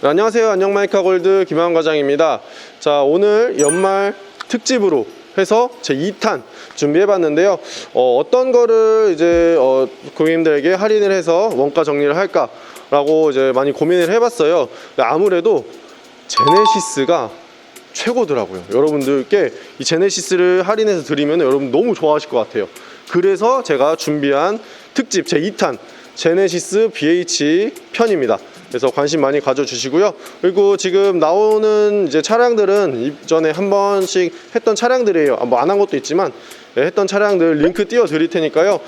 네, 안녕하세요. 안녕 마이카 골드 김하원 과장입니다. 자, 오늘 연말 특집으로 해서 제 2탄 준비해 봤는데요. 어, 떤 거를 이제 어, 고객님들에게 할인을 해서 원가 정리를 할까 라고 이제 많이 고민을 해 봤어요. 아무래도 제네시스가 최고더라고요. 여러분들께 이 제네시스를 할인해서 드리면 여러분 너무 좋아하실 것 같아요. 그래서 제가 준비한 특집 제 2탄 제네시스 BH 편입니다. 그래서 관심 많이 가져주시고요. 그리고 지금 나오는 이제 차량들은 이전에 한 번씩 했던 차량들이에요. 뭐안 한 것도 있지만 네, 했던 차량들 링크 띄워 드릴 테니까요.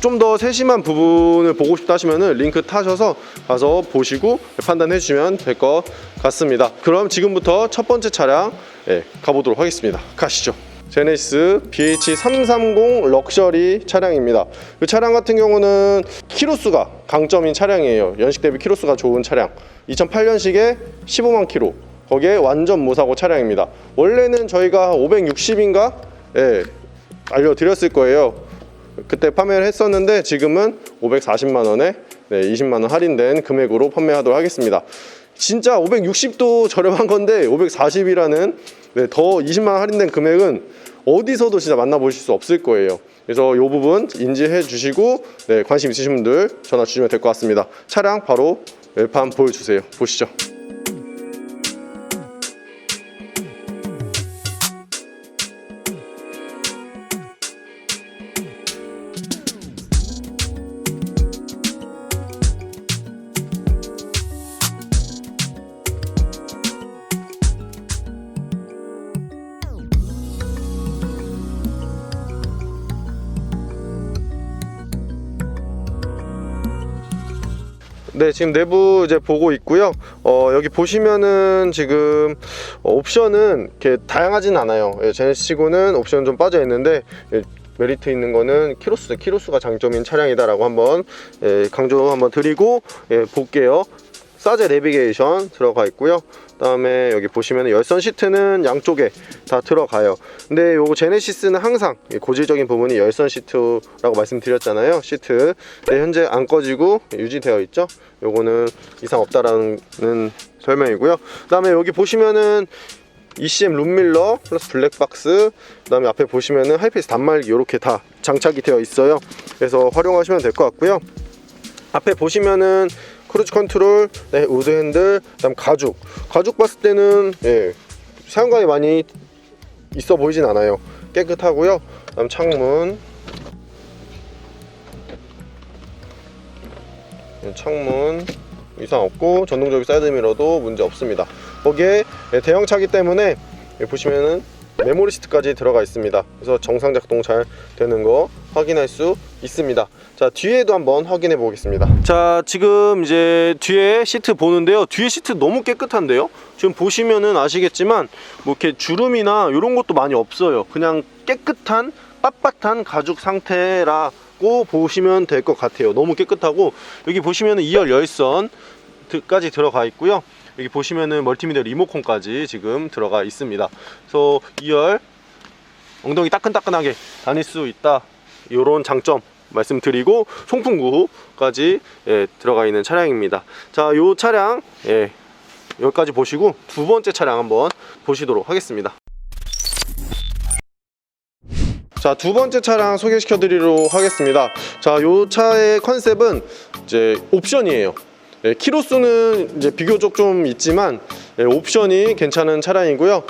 좀 더 세심한 부분을 보고 싶다 하시면은 링크 타셔서 가서 보시고 판단해 주시면 될 것 같습니다. 그럼 지금부터 첫 번째 차량 예, 가보도록 하겠습니다. 가시죠. 제네시스 BH330 럭셔리 차량입니다. 이 차량 같은 경우는 키로수가 강점인 차량이에요. 연식 대비 키로수가 좋은 차량. 2008년식에 15만 키로. 거기에 완전 무사고 차량입니다. 원래는 저희가 560인가? 예, 알려드렸을 거예요. 그때 판매를 했었는데 지금은 540만 원에 네, 20만 원 할인된 금액으로 판매하도록 하겠습니다. 진짜 560도 저렴한 건데 540이라는 네, 더 20만 원 할인된 금액은 어디서도 진짜 만나보실 수 없을 거예요. 그래서 이 부분 인지해 주시고 네, 관심 있으신 분들 전화 주시면 될 것 같습니다. 차량 바로 외판 보여주세요. 보시죠. 네, 지금 내부 이제 보고 있고요. 어, 여기 보시면은 지금 어, 옵션은 이렇게 다양하진 않아요. 예, 제네시치고는 옵션 좀 빠져 있는데 예, 메리트 있는 거는 키로수, 키로수가 장점인 차량이다라고 한번 예, 강조 한번 드리고 예, 볼게요. 사제 내비게이션 들어가 있고요. 그다음에 여기 보시면 열선 시트는 양쪽에 다 들어가요. 근데 요거 제네시스는 항상 이 고질적인 부분이 열선 시트라고 말씀드렸잖아요. 시트. 네, 현재 안 꺼지고 유지되어 있죠. 요거는 이상 없다라는 설명이고요. 그다음에 여기 보시면은 ECM 룸밀러 플러스 블랙박스 그 다음에 앞에 보시면은 하이패스 단말기 이렇게 다 장착이 되어 있어요. 그래서 활용하시면 될 것 같고요. 앞에 보시면은 크루즈 컨트롤, 네, 우드 핸들, 그다음 가죽. 가죽 봤을 때는 예, 사용감이 많이 있어 보이진 않아요. 깨끗하고요. 그다음 창문. 예, 창문 이상 없고 전동적인 사이드 미러도 문제 없습니다. 거기에 예, 대형 차기 때문에 예, 보시면은 메모리 시트까지 들어가 있습니다. 그래서 정상 작동 잘 되는 거 확인할 수 있습니다. 자 뒤에도 한번 확인해 보겠습니다. 자 지금 이제 뒤에 시트 보는데요. 뒤에 시트 너무 깨끗한데요. 지금 보시면은 아시겠지만 뭐 이렇게 주름이나 이런 것도 많이 없어요. 그냥 깨끗한 빳빳한 가죽 상태라고 보시면 될 것 같아요. 너무 깨끗하고 여기 보시면은 2열 열선까지 들어가 있고요. 여기 보시면은 멀티미디어 리모컨까지 지금 들어가 있습니다. 그래서 2열 엉덩이 따끈따끈하게 다닐 수 있다. 이런 장점 말씀드리고 송풍구까지 예, 들어가 있는 차량입니다. 자, 이 차량 예, 여기까지 보시고 두 번째 차량 한번 보시도록 하겠습니다. 자, 두 번째 차량 소개시켜 드리도록 하겠습니다. 자, 이 차의 컨셉은 이제 옵션이에요. 예, 키로수는 이제 비교적 좀 있지만 예, 옵션이 괜찮은 차량이고요.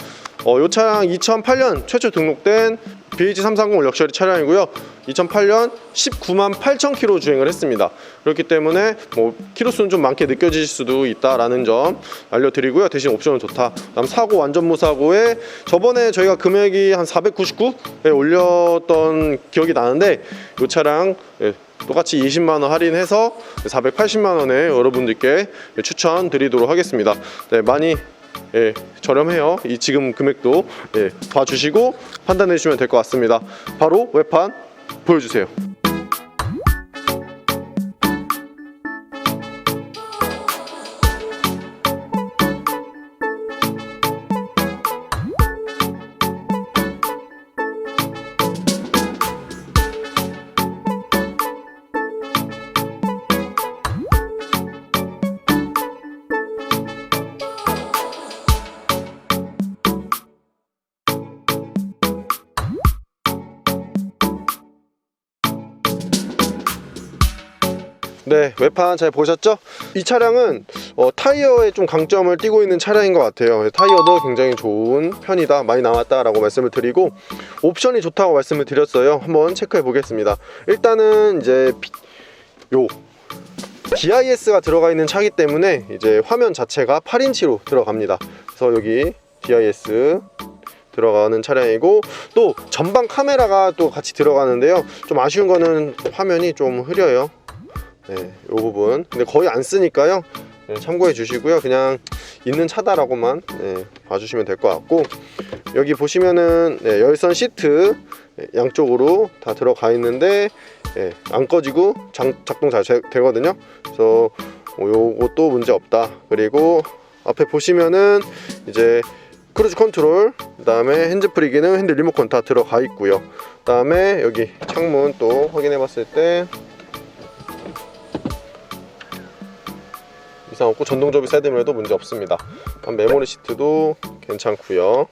어, 이 차량 2008년 최초 등록된 BH330 럭셔리 차량이고요. 2008년 19만 8천 킬로 주행을 했습니다. 그렇기 때문에 뭐 키로 수는 좀 많게 느껴질 수도 있다라는 점 알려드리고요. 대신 옵션은 좋다. 그다음 사고 완전 무사고에 저번에 저희가 금액이 한 499에 올렸던 기억이 나는데 이 차량 예, 똑같이 20만 원 할인해서 480만 원에 여러분들께 추천드리도록 하겠습니다. 네, 많이 예, 저렴해요. 이 지금 금액도 예, 봐주시고 판단해 주시면 될 것 같습니다. 바로 외판 보여주세요. 외판 잘 보셨죠? 이 차량은 어, 타이어에 좀 강점을 띠고 있는 차량인 것 같아요. 타이어도 굉장히 좋은 편이다, 많이 나왔다라고 말씀을 드리고 옵션이 좋다고 말씀을 드렸어요. 한번 체크해 보겠습니다. 일단은 이제 비- 요 DIS가 들어가 있는 차기 때문에 이제 화면 자체가 8인치로 들어갑니다. 그래서 여기 DIS 들어가는 차량이고 또 전방 카메라가 또 같이 들어가는데요. 좀 아쉬운 거는 화면이 좀 흐려요. 네, 이 부분. 근데 거의 안 쓰니까요. 네, 참고해 주시고요. 그냥 있는 차다라고만 네, 봐주시면 될 것 같고 여기 보시면은 네, 열선 시트 네, 양쪽으로 다 들어가 있는데 네, 안 꺼지고 장- 작동 잘 제- 되거든요. 그래서 뭐 요것도 문제 없다. 그리고 앞에 보시면은 이제 크루즈 컨트롤, 그 다음에 핸즈프리 기능, 핸들 리모컨 다 들어가 있고요. 그 다음에 여기 창문 또 확인해 봤을 때 이상 없고 전동 접이 사이드미러도 문제 없습니다. 메모리 시트도 괜찮고요.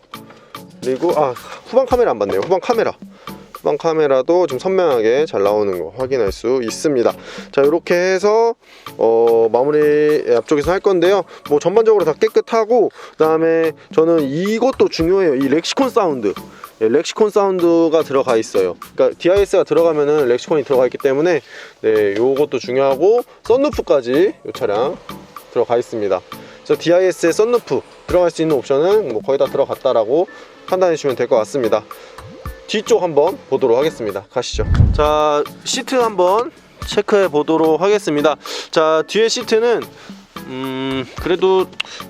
그리고 아 후방 카메라 안 봤네요. 후방 카메라. 후방 카메라도 좀 선명하게 잘 나오는 거 확인할 수 있습니다. 자 이렇게 해서 어, 마무리 앞쪽에서 할 건데요. 뭐 전반적으로 다 깨끗하고 그 다음에 저는 이것도 중요해요. 이 렉시콘 사운드. 예, 렉시콘 사운드가 들어가 있어요. 그러니까 DIS가 들어가면은 렉시콘이 들어가 있기 때문에 네, 요것도 중요하고 썬루프까지 이 차량 들어가 있습니다. DIS의 썬루프 들어갈 수 있는 옵션은 뭐 거의 다 들어갔다라고 판단해 주시면 될 것 같습니다. 뒤쪽 한번 보도록 하겠습니다. 가시죠. 자, 시트 한번 체크해 보도록 하겠습니다. 자, 뒤에 시트는 음, 그래도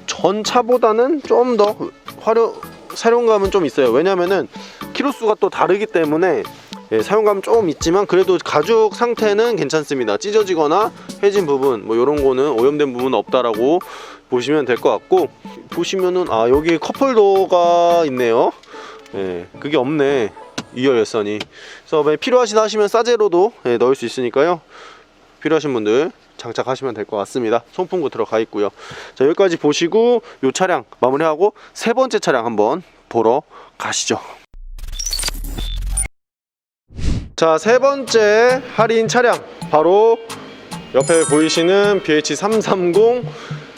전 차보다는 좀 더 활용 사용감은 좀 있어요. 왜냐면은 키로수가 또 다르기 때문에 예, 사용감 좀 있지만 그래도 가죽 상태는 괜찮습니다. 찢어지거나 해진 부분 뭐 이런 거는 오염된 부분은 없다라고 보시면 될 것 같고 보시면은 아 여기 컵홀더가 있네요. 예, 그게 없네. 2열 열선이. 그래서 필요하시다 하시면 싸제로도 예, 넣을 수 있으니까요. 필요하신 분들 장착하시면 될 것 같습니다. 송풍구 들어가 있고요. 자 여기까지 보시고 이 차량 마무리하고 세 번째 차량 한번 보러 가시죠. 자 세 번째 할인 차량 바로 옆에 보이시는 BH330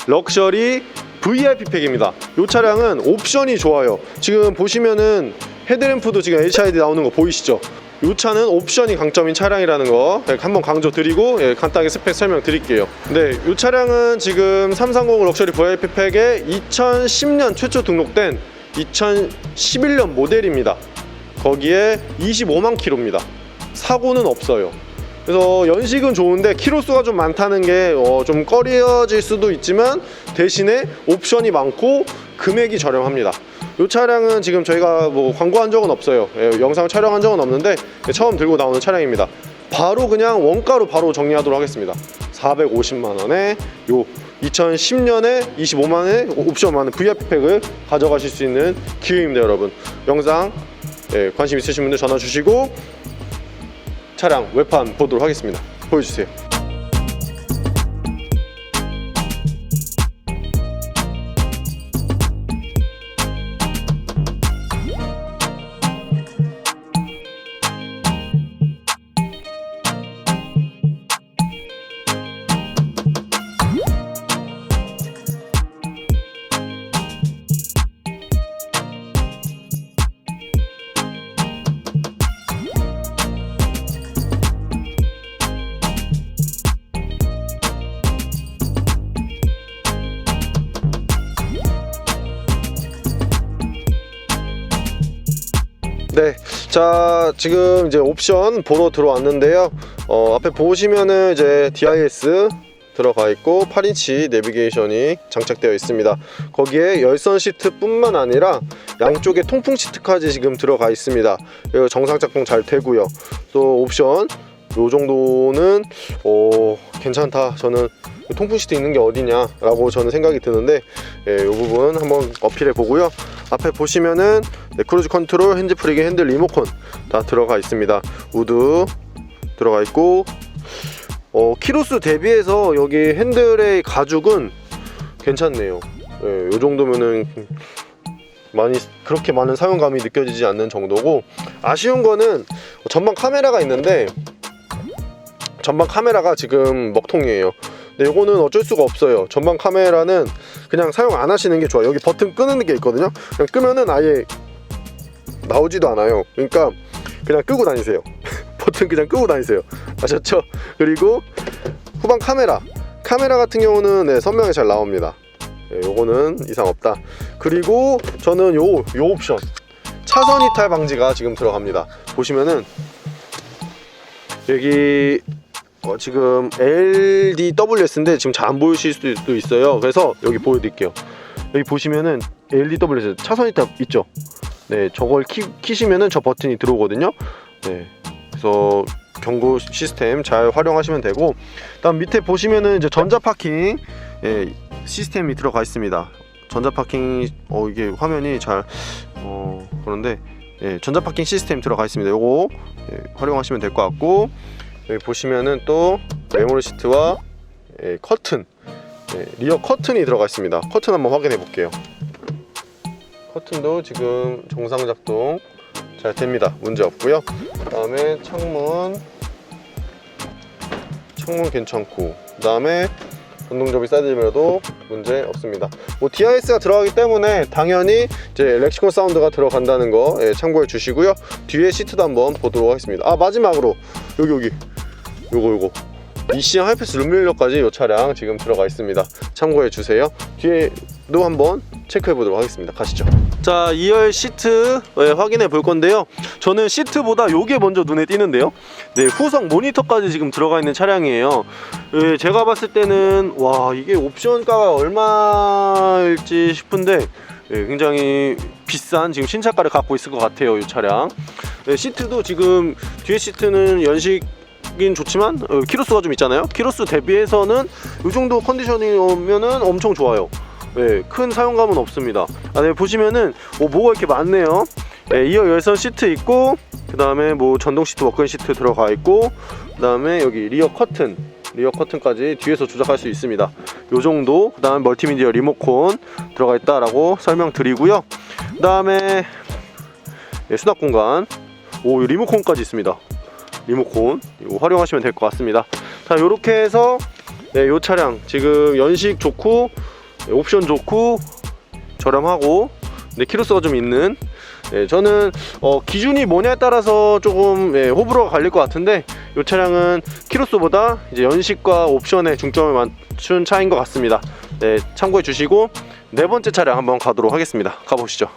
럭셔리 VIP 팩입니다. 이 차량은 옵션이 좋아요. 지금 보시면은 헤드램프도 지금 HID 나오는 거 보이시죠? 이 차는 옵션이 강점인 차량이라는 거 예, 한번 강조 드리고 예, 간단하게 스펙 설명 드릴게요. 네, 이 차량은 지금 330 럭셔리 VIP 팩에 2010년 최초 등록된 2011년 모델입니다. 거기에 25만 킬로입니다. 사고는 없어요. 그래서 연식은 좋은데 키로수가 좀 많다는 게좀 꺼려질 수도 있지만 대신에 옵션이 많고 금액이 저렴합니다. 이 차량은 지금 저희가 뭐 광고한 적은 없어요. 예, 영상을 촬영한 적은 없는데 처음 들고 나오는 차량입니다. 바로 그냥 원가로 바로 정리하도록 하겠습니다. 450만 원에 요 2010년에 25만 원에 옵션 많은 VIP 팩을 가져가실 수 있는 기회입니다, 여러분. 영상 예, 관심 있으신 분들 전화 주시고 차량 외판 보도록 하겠습니다. 보여주세요. 자 지금 이제 옵션 보러 들어왔는데요. 어, 앞에 보시면은 이제 DIS 들어가 있고 8인치 내비게이션이 장착되어 있습니다. 거기에 열선 시트 뿐만 아니라 양쪽에 통풍 시트까지 지금 들어가 있습니다. 정상 작동 잘 되고요. 또 옵션 요 정도는 어, 괜찮다. 저는 통풍 시트 있는 게 어디냐라고 저는 생각이 드는데 예, 이 부분 한번 어필해 보고요. 앞에 보시면은 네, 크루즈 컨트롤, 핸즈 프리기, 핸들 리모컨 다 들어가 있습니다. 우드 들어가 있고 어, 키로수 대비해서 여기 핸들의 가죽은 괜찮네요. 예, 이 정도면은 많이 그렇게 많은 사용감이 느껴지지 않는 정도고 아쉬운 거는 전방 카메라가 있는데 전방 카메라가 지금 먹통이에요. 근데 이거는 어쩔 수가 없어요. 전방 카메라는 그냥 사용 안 하시는 게 좋아요. 여기 버튼 끄는 게 있거든요. 그냥 끄면은 아예 나오지도 않아요. 그러니까 그냥 끄고 다니세요. 버튼 그냥 끄고 다니세요. 아셨죠? 그리고 후방 카메라. 카메라 같은 경우는 네, 선명히 잘 나옵니다. 네, 요거는 이상 없다. 그리고 저는 요, 요 옵션. 차선 이탈 방지가 지금 들어갑니다. 보시면은 여기 어, 지금 LDWS인데 지금 잘 안 보이실 수도 있어요. 그래서 여기 보여드릴게요. 여기 보시면은 LDWS 차선 이탈 있죠? 네, 저걸 키, 키시면은 저 버튼이 들어오거든요. 네, 그래서 경고 시스템 잘 활용하시면 되고, 다음 밑에 보시면은 이제 전자 파킹 예, 시스템이 들어가 있습니다. 전자 파킹 어 이게 화면이 잘 어, 그런데 예, 전자 파킹 시스템 들어가 있습니다. 요거 예, 활용하시면 될 것 같고 여기 보시면은 또 메모리 시트와 예, 커튼 예, 리어 커튼이 들어가 있습니다. 커튼 한번 확인해 볼게요. 커튼도 지금 정상 작동 잘 됩니다. 문제 없고요. 그 다음에 창문 창문 괜찮고 그 다음에 전동접이 사이드미러도 문제 없습니다. 뭐 DIS가 들어가기 때문에 당연히 이제 렉시콘 사운드가 들어간다는 거 예, 참고해 주시고요. 뒤에 시트도 한번 보도록 하겠습니다. 아 마지막으로 여기 여기 요거 요거 미시앙 하이패스 룸밀러까지 이 차량 지금 들어가 있습니다. 참고해 주세요. 뒤에도 한번 체크해 보도록 하겠습니다. 가시죠. 자, 2열 시트 예, 확인해 볼 건데요. 저는 시트보다 요게 먼저 눈에 띄는데요. 네, 후석 모니터까지 지금 들어가 있는 차량이에요. 예, 제가 봤을 때는 와 이게 옵션가가 얼마일지 싶은데 예, 굉장히 비싼 지금 신차가를 갖고 있을 것 같아요 이 차량 예, 시트도 지금 뒤에 시트는 연식 인 좋지만 어, 키로수가 좀 있잖아요 키로수 대비해서는 이 정도 컨디션이면은 엄청 좋아요 예, 큰 사용감은 없습니다 아, 네, 보시면은 오, 뭐가 이렇게 많네요 예, 이어 열선 시트 있고 그 다음에 뭐 전동 시트 워크인 시트 들어가 있고 그 다음에 여기 리어 커튼 리어 커튼까지 뒤에서 조작할 수 있습니다. 요 정도. 그 다음에 멀티미디어 리모콘 들어가 있다 라고 설명드리고요. 그 다음에 예, 수납 공간. 오, 이 리모콘까지 있습니다. 리모콘 이거 활용하시면 될 것 같습니다. 자, 요렇게 해서 네, 요 차량 지금 연식 좋고 네, 옵션 좋고 저렴하고 네, 키로수가 좀 있는 예, 저는 어, 기준이 뭐냐에 따라서 조금 예, 호불호가 갈릴 것 같은데 이 차량은 키로수보다 이제 연식과 옵션에 중점을 맞춘 차인 것 같습니다. 네, 참고해 주시고 네 번째 차량 한번 가도록 하겠습니다. 가보시죠.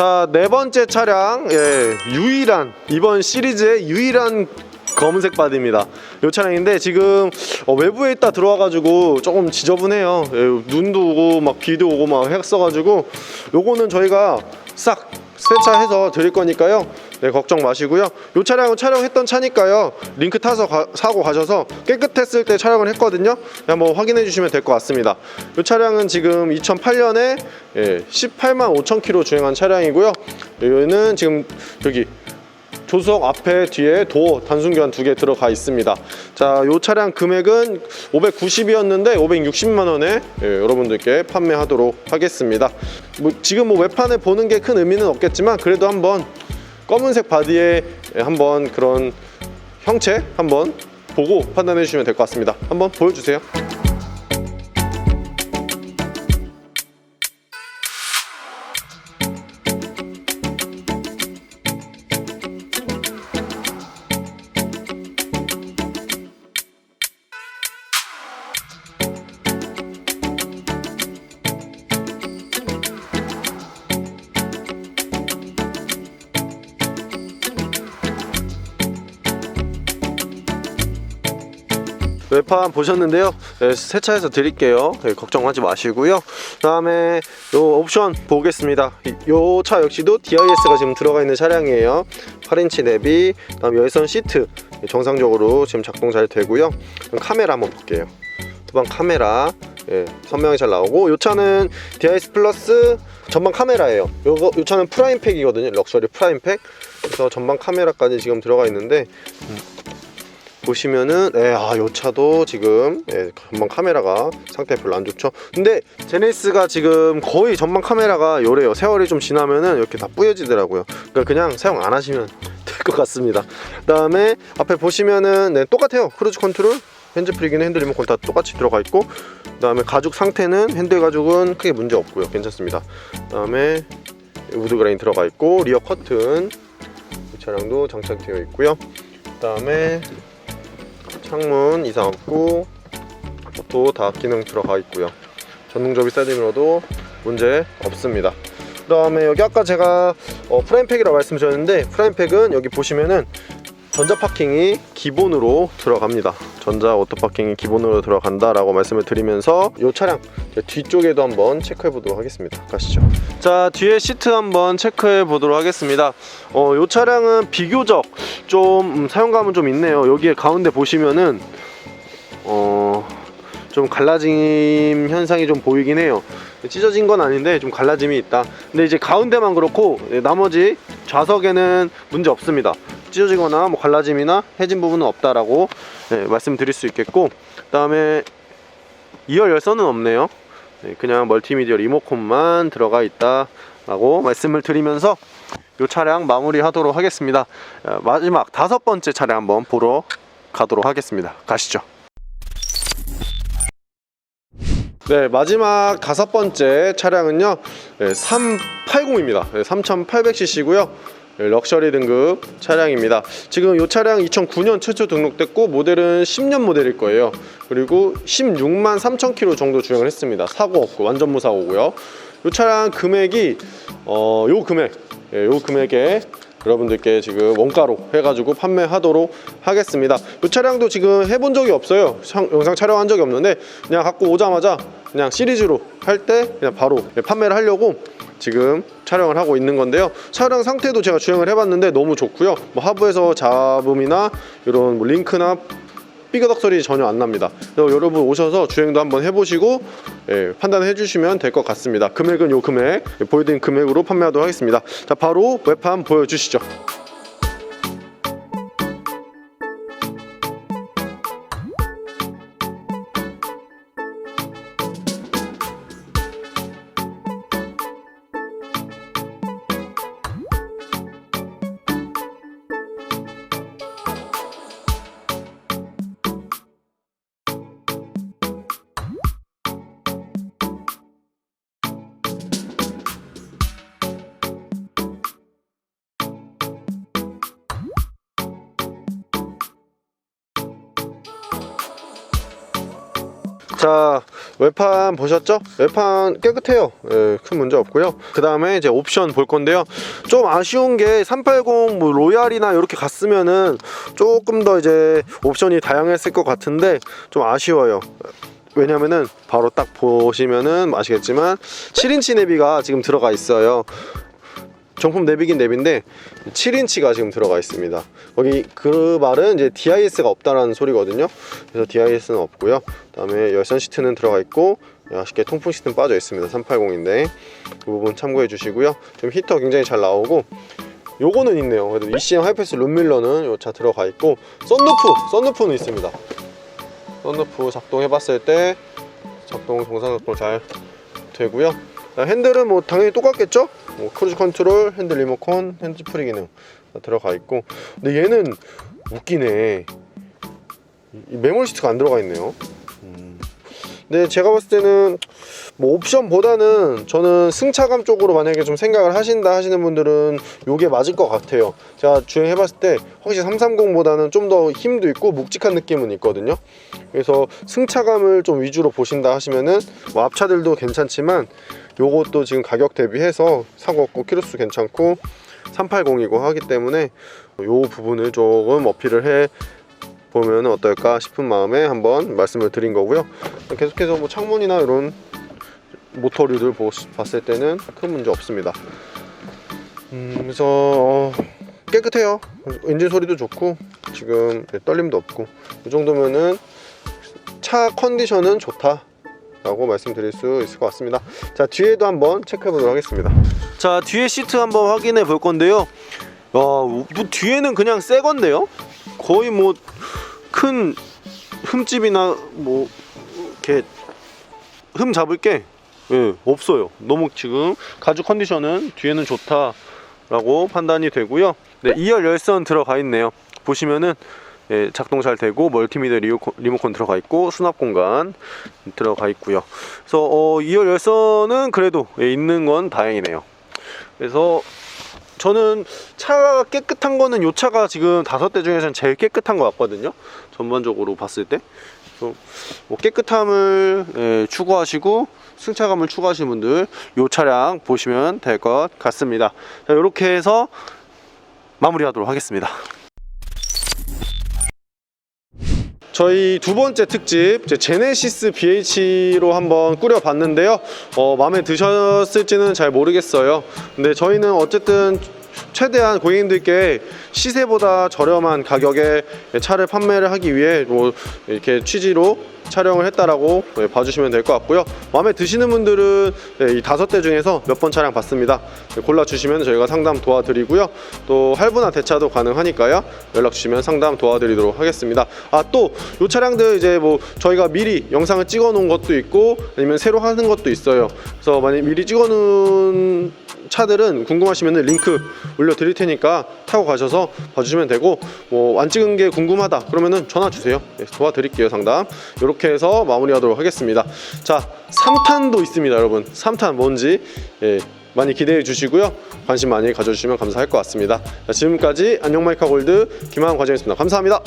자, 네 번째 차량 예, 유일한 이번 시리즈의 유일한 검은색 바디입니다. 이 차량인데 지금 어, 외부에 있다 들어와가지고 조금 지저분해요. 예, 눈도 오고 막 비도 오고 막 했어가지고 요거는 저희가 싹 세차해서 드릴 거니까요. 네, 걱정 마시고요. 이 차량은 촬영했던 차니까요. 링크 타서 가- 사고 가셔서 깨끗했을 때 촬영을 했거든요. 네, 한번 확인해 주시면 될 것 같습니다. 이 차량은 지금 2008년에 18만 5천 킬로 주행한 차량이고요. 여기는 지금 여기 조수석 앞에 뒤에 도어 단순교환 두 개 들어가 있습니다. 자, 이 차량 금액은 590이었는데 560만 원에 예, 여러분들께 판매하도록 하겠습니다. 뭐 지금 뭐 외판에 보는 게 큰 의미는 없겠지만 그래도 한번 검은색 바디에 예, 한번 그런 형체 한번 보고 판단해 주시면 될 것 같습니다. 한번 보여주세요. 외판 보셨는데요. 네, 세차해서 드릴게요. 네, 걱정하지 마시고요. 그 다음에 요 옵션 보겠습니다. 요 차 역시도 DIS가 지금 들어가 있는 차량이에요. 8인치 내비, 그다음 열선 시트 정상적으로 지금 작동 잘 되고요. 카메라 한번 볼게요. 후방 카메라 예, 선명히 잘 나오고 요 차는 DIS 플러스 전방 카메라예요. 요거 요 차는 프라임팩이거든요. 럭셔리 프라임팩. 그래서 전방 카메라까지 지금 들어가 있는데 보시면은 예, 아, 요 차도 지금 예, 전방 카메라가 상태 별로 안 좋죠. 근데 제네시스가 지금 거의 전방 카메라가 요래요. 세월이 좀 지나면은 이렇게 다 뿌여지더라고요. 그러니까 그냥 사용 안 하시면 것 같습니다. 그다음에 앞에 보시면은 네, 똑같아요. 크루즈 컨트롤, 핸즈 프리기는 핸들 리모컨 다 똑같이 들어가 있고 그다음에 가죽 상태는 핸들 가죽은 크게 문제 없고요. 괜찮습니다. 그다음에 우드 그레인 들어가 있고 리어 커튼 이 차량도 장착되어 있고요. 그다음에 창문 이상 없고 또다 기능 들어가 있고요. 전동 접이 사이드미러도 문제 없습니다. 그 다음에 여기 아까 제가 어, 프라임팩이라고 말씀드렸는데 프라임팩은 여기 보시면은 전자 파킹이 기본으로 들어갑니다. 전자 오토 파킹이 기본으로 들어간다라고 말씀을 드리면서 이 차량 뒤쪽에도 한번 체크해 보도록 하겠습니다. 가시죠. 자 뒤에 시트 한번 체크해 보도록 하겠습니다. 어, 이 차량은 비교적 좀 음, 사용감은 좀 있네요. 여기에 가운데 보시면은 어. 좀 갈라짐 현상이 좀 보이긴 해요. 찢어진 건 아닌데 좀 갈라짐이 있다. 근데 이제 가운데만 그렇고 네, 나머지 좌석에는 문제 없습니다. 찢어지거나 뭐 갈라짐이나 해진 부분은 없다라고 네, 말씀드릴 수 있겠고, 그다음에 2열 열선은 없네요. 네, 그냥 멀티미디어 리모컨만 들어가 있다라고 말씀을 드리면서 이 차량 마무리하도록 하겠습니다. 어, 마지막 다섯 번째 차량 한번 보러 가도록 하겠습니다. 가시죠. 네, 마지막 다섯 번째 차량은요, 380입니다. 3800cc고요. 럭셔리 등급 차량입니다. 지금 이 차량 2009년 최초 등록됐고 모델은 10년 모델일 거예요. 그리고 16만 3천 킬로 정도 주행을 했습니다. 사고 없고 완전 무사고고요. 이 차량 금액이 어, 요 금액, 예, 요 금액에 여러분들께 지금 원가로 해가지고 판매하도록 하겠습니다. 이 차량도 지금 해본 적이 없어요. 상- 영상 촬영한 적이 없는데 그냥 갖고 오자마자 그냥 시리즈로 할 때 그냥 바로 판매를 하려고 지금 촬영을 하고 있는 건데요. 차량 상태도 제가 주행을 해봤는데 너무 좋고요. 뭐 하부에서 잡음이나 이런 뭐 링크나 삐그덕 소리 전혀 안 납니다. 여러분 오셔서 주행도 한번 해보시고 예, 판단해 주시면 될 것 같습니다. 금액은 요 금액 예, 보여드린 금액으로 판매하도록 하겠습니다. 자 바로 웹판 보여주시죠. 자 외판 보셨죠? 외판 깨끗해요. 예, 큰 문제 없고요. 그 다음에 이제 옵션 볼 건데요. 좀 아쉬운 게 380 뭐 로얄이나 이렇게 갔으면은 조금 더 이제 옵션이 다양했을 것 같은데 좀 아쉬워요. 왜냐면은 바로 딱 보시면은 아시겠지만 7인치 내비가 지금 들어가 있어요. 정품 내비긴 내비인데 7인치가 지금 들어가 있습니다. 거기 그 말은 이제 DIS가 없다라는 소리거든요. 그래서 DIS는 없고요. 그 다음에 열선 시트는 들어가 있고 아쉽게 통풍 시트는 빠져 있습니다. 380인데 그 부분 참고해 주시고요. 지금 히터 굉장히 잘 나오고 요거는 있네요. 그래도 ECM 하이패스 룸밀러는 요 차 들어가 있고 썬루프, 썬루프는 있습니다. 썬루프 작동해 봤을 때 작동 정상 작동 잘 되고요. 자, 핸들은 뭐 당연히 똑같겠죠? 뭐 크루즈 컨트롤, 핸들 리모컨, 핸즈 프리 기능 다 들어가 있고. 근데 얘는 웃기네. 이 메모리 시트가 안 들어가 있네요. 음. 근데 제가 봤을 때는 뭐 옵션보다는 저는 승차감 쪽으로 만약에 좀 생각을 하신다 하시는 분들은 요게 맞을 것 같아요. 제가 주행해 봤을 때 확실히 330보다는 좀 더 힘도 있고 묵직한 느낌은 있거든요. 그래서 승차감을 좀 위주로 보신다 하시면은 뭐 앞차들도 괜찮지만 요것도 지금 가격 대비해서 사고 없고 키로수 괜찮고 380이고 하기 때문에 요 부분을 조금 어필을 해 보면 어떨까 싶은 마음에 한번 말씀을 드린 거고요. 계속해서 뭐 창문이나 이런 모터류들 보- 봤을 때는 큰 문제 없습니다. 음, 그래서 어, 깨끗해요. 엔진 소리도 좋고 지금 떨림도 없고 이 정도면은 차 컨디션은 좋다. 라고 말씀드릴 수 있을 것 같습니다. 자 뒤에도 한번 체크해 보도록 하겠습니다. 자 뒤에 시트 한번 확인해 볼 건데요. 야, 뭐 뒤에는 그냥 새 건데요. 거의 뭐 큰 흠집이나 뭐 이렇게 흠 잡을 게 예, 없어요. 너무 지금 가죽 컨디션은 뒤에는 좋다 라고 판단이 되고요. 네, 2열 열선 들어가 있네요. 보시면은 예, 작동 잘 되고 멀티미디어 리모컨, 리모컨 들어가 있고 수납 공간 들어가 있고요. 그래서 어, 2열 열선은 그래도 예, 있는 건 다행이네요. 그래서 저는 차가 깨끗한 거는 이 차가 지금 다섯 대 중에서는 제일 깨끗한 것 같거든요. 전반적으로 봤을 때. 뭐 깨끗함을 예, 추구하시고 승차감을 추구하시는 분들 이 차량 보시면 될 것 같습니다. 자, 이렇게 해서 마무리하도록 하겠습니다. 저희 두 번째 특집 제네시스 BH로 한번 꾸려봤는데요. 어, 마음에 드셨을지는 잘 모르겠어요. 근데 저희는 어쨌든 최대한 고객님들께 시세보다 저렴한 가격에 차를 판매를 하기 위해 뭐 이렇게 취지로 촬영을 했다라고 네, 봐주시면 될 것 같고요. 마음에 드시는 분들은 네, 이 다섯 대 중에서 몇 번 차량 봤습니다. 네, 골라주시면 저희가 상담 도와드리고요. 또 할부나 대차도 가능하니까요. 연락 주시면 상담 도와드리도록 하겠습니다. 아 또 이 차량들 이제 뭐 저희가 미리 영상을 찍어 놓은 것도 있고 아니면 새로 하는 것도 있어요. 그래서 만약 미리 찍어 놓은 차들은 궁금하시면 링크 올려드릴 테니까 타고 가셔서 봐주시면 되고 뭐 안 찍은 게 궁금하다 그러면은 전화 주세요 네, 도와드릴게요 상담 이렇게 해서 마무리하도록 하겠습니다. 자 3탄도 있습니다 여러분. 3탄 뭔지 예, 많이 기대해 주시고요. 관심 많이 가져주시면 감사할 것 같습니다. 자, 지금까지 안녕 마이카 골드 김하은 과장이었습니다. 감사합니다